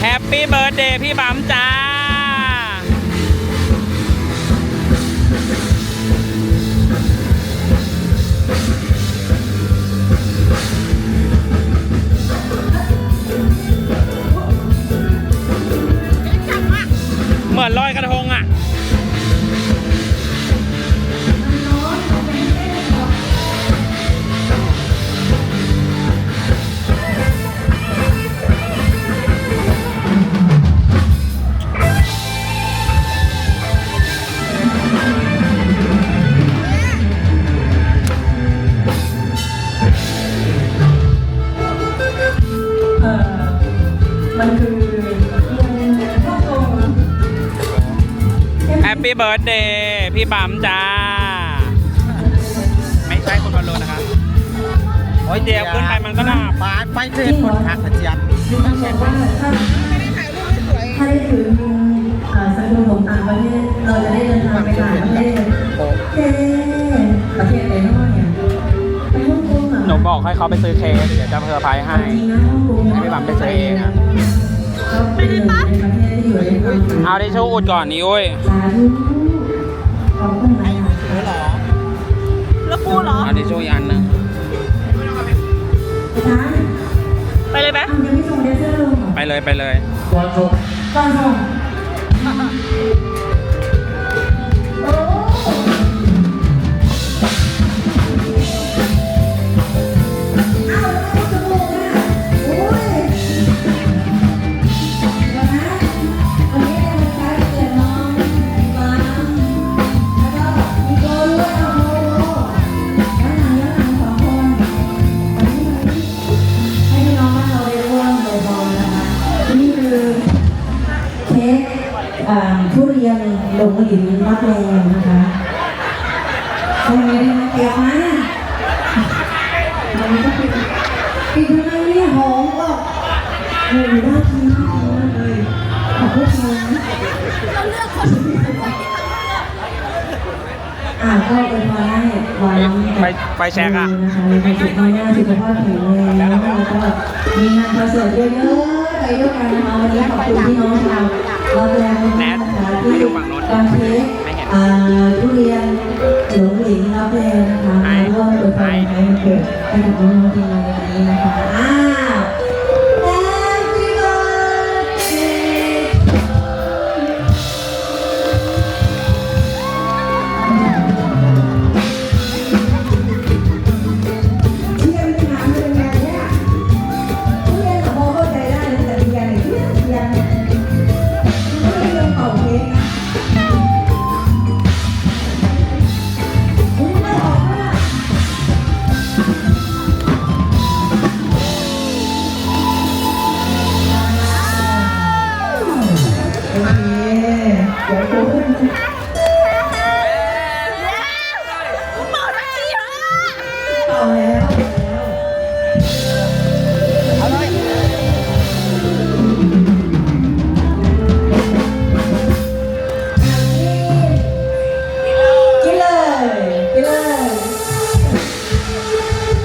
แฮปปี้เบิร์ดเดย์พี่บัมจ้า เบิร์ดเดย์พี่บัมจ้า ไม่ใช่คุณบอลลูนนะครับโอ้ยเดียวขึ้นไปมันก็น่าปาดไปเทศคนหักกระเจี๊ยบที่ต้องบอกว่าถ้าถ้าได้ถือเอ่อสกุลของต่างประเทศเราจะได้เดินทางไปต่างประเทศเย้ประเทศไหนเนาะเนี่ยไปฮ่องกงเหรอหนูบอกให้เขาไปซื้อเค้กเดี๋ยวจะเซอร์ไพรส์ให้จริงนะฮ่องกงให้พี่บัมไปซื้อเองอะก็เป็นหนึ่งในประ เทศที่อยู่ในความฝันเอาทิชชู่อุดก่อนนี่อุ้ยสาธุขอบคุณนะคะแล้วกูเหรอเอาทิชชู่อีกอันหนึงอาจารย์ไปเลยไหมอ้าวยังไม่ส่งเดซเซอร์ลงเหรอไปเลยไปเลย ก่อนชมก่อนส่ง ทุเรียนลงหลินรับแรงนะคะตรงนี้นะเก็บมามันก็เป็นปีทำไมเนี่ยหอมก็โอ้โหน่ากินมากเลยขอบคุณนะอ่าก็เป็นมาให้วันไปไปแช็คอะนะคะมีความสุขมากๆสุขภาพแข็งแรงแล้วก็มีงานคอนเสิร์ตเยอะๆไปด้วยกันนะคะวันนี้ขอบคุณพี่ หลิงรับแรงนะคะมาร่วมอวยพรให้วันเกิดให้กับน้องๆทีมในวันนี้นะคะอ่า